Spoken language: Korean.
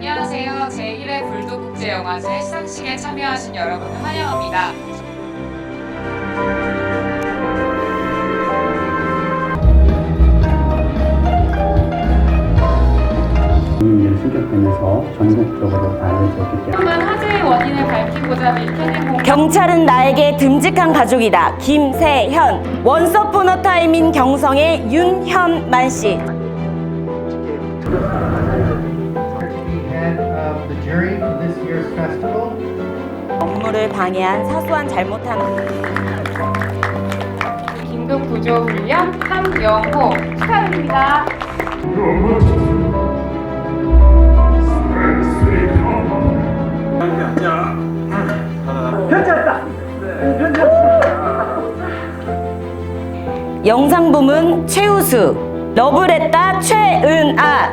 제1회 불도국제영화제 시상식에 참여하신 여러분을 환영합니다. 국민을 승격되면서 전국적으로 다 알려졌기 때문에 한번 화재의 원인을 밝히고자 밀켜낸 공 경찰은 나에게 듬직한 가족이다. 김세현. 원서 포너 타임인 경성의 윤현만 씨. 업무를 방해한 사소한 잘못함. 긴급 구조 훈련 함영호 축하드립니다. 영상 부문 최우수. 러브레타 최은아.